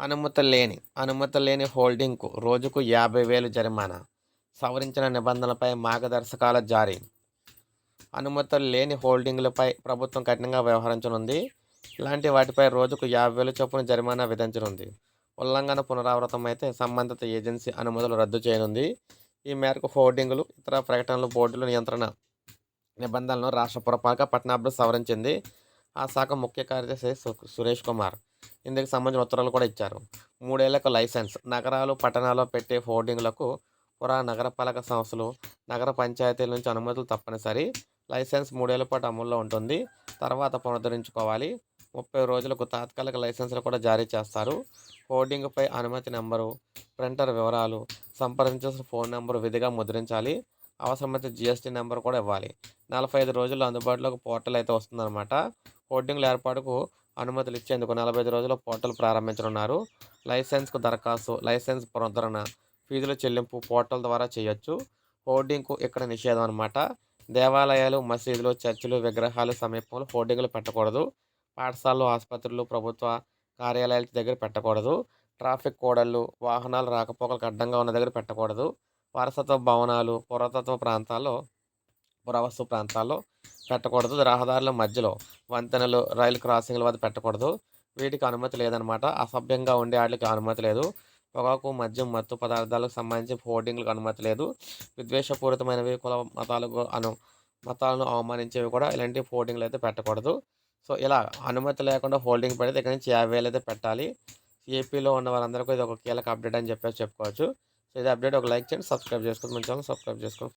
అనుమతి లేని అనుమతి లేని హోల్డింగ్కు రోజుకు యాభై వేలు జరిమానా. సవరించిన నిబంధనలపై మార్గదర్శకాల జారీ. అనుమతులు లేని హోల్డింగ్లపై ప్రభుత్వం కఠినంగా వ్యవహరించనుంది. ఇలాంటి వాటిపై రోజుకు యాభై వేలు చొప్పున జరిమానా విధించనుంది. ఉల్లంఘన పునరావృతం అయితే సంబంధిత ఏజెన్సీ అనుమతులు రద్దు చేయనుంది. ఈ మేరకు హోర్డింగులు ఇతర ప్రకటనలు బోర్డుల నియంత్రణ నిబంధనలను రాష్ట్ర పురపాలక పట్టణాభివృద్ధి సవరించింది. ఆ శాఖ ముఖ్య కార్యదర్శి సురేష్ కుమార్. ఇందుకు సంబంధించిన ఉత్తర్వులు కూడా ఇచ్చారు. మూడేళ్ళకు లైసెన్స్. నగరాలు పట్టణాల్లో పెట్టే హోర్డింగ్లకు పురా నగరపాలక సంస్థలు నగర పంచాయతీల నుంచి అనుమతులు తప్పనిసరి. లైసెన్స్ మూడేళ్ళ పాటు అమల్లో ఉంటుంది. తర్వాత పునరుద్ధరించుకోవాలి. ముప్పై రోజులకు తాత్కాలిక లైసెన్సులు కూడా జారీ చేస్తారు. హోర్డింగ్పై అనుమతి నెంబరు ప్రింటర్ వివరాలు సంప్రదించాల్సిన ఫోన్ నెంబరు విధిగా ముద్రించాలి. అవసరమైతే జిఎస్టీ నెంబర్ కూడా ఇవ్వాలి. నలభై ఐదు రోజుల్లో అందుబాటులోకి పోర్టల్ అయితే వస్తుందన్నమాట. హోర్డింగ్ల ఏర్పాటుకు అనుమతులు ఇచ్చేందుకు నలభై ఐదు రోజుల్లో పోర్టల్ ప్రారంభించనున్నారు. లైసెన్స్కు దరఖాస్తు లైసెన్స్ పునరుద్ధరణ ఫీజుల చెల్లింపు పోర్టల్ ద్వారా చేయొచ్చు. హోర్డింగ్కు ఇక్కడ నిషేధం అనమాట దేవాలయాలు మసీదులు చర్చిలు విగ్రహాలు సమీపంలో హోర్డింగ్లు పెట్టకూడదు. పాఠశాలలు ఆసుపత్రులు ప్రభుత్వ కార్యాలయాల దగ్గర పెట్టకూడదు. ట్రాఫిక్ కోడళ్ళు వాహనాలు రాకపోకలకు అడ్డంగా ఉన్న దగ్గర పెట్టకూడదు. వారసత్వ భవనాలు పురాతత్వ ప్రాంతాల్లో పురావస్తు ప్రాంతాల్లో పెట్టకూడదు. రహదారుల మధ్యలో వంతెనలు రైలు క్రాసింగ్ల వద్ద పెట్టకూడదు. వీటికి అనుమతి లేదనమాట. అసభ్యంగా ఉండే వాటికి అనుమతి లేదు. పొగాకు మద్యం మత్తు పదార్థాలకు సంబంధించి హోర్డింగ్లకు అనుమతి లేదు. విద్వేషపూరితమైనవి కుల మతాలకు అను మతాలను అవమానించేవి కూడా ఇలాంటి హోర్డింగ్లు అయితే పెట్టకూడదు. సో ఇలా అనుమతి లేకుండా హోల్డింగ్ పెడితే ఇక్కడ నుంచి యాభై వేలు అయితే పెట్టాలి. ఏపీలో ఉన్న వాళ్ళందరికీ ఇది ఒక కీలక అప్డేట్ అని చెప్పేసి చెప్పుకోవచ్చు. సో ఇది అప్డేట్. ఒక లైక్ చేయండి. సబ్స్క్రైబ్ చేసుకోండి. మన ఛానల్ సబ్స్క్రైబ్ చేసుకోండి.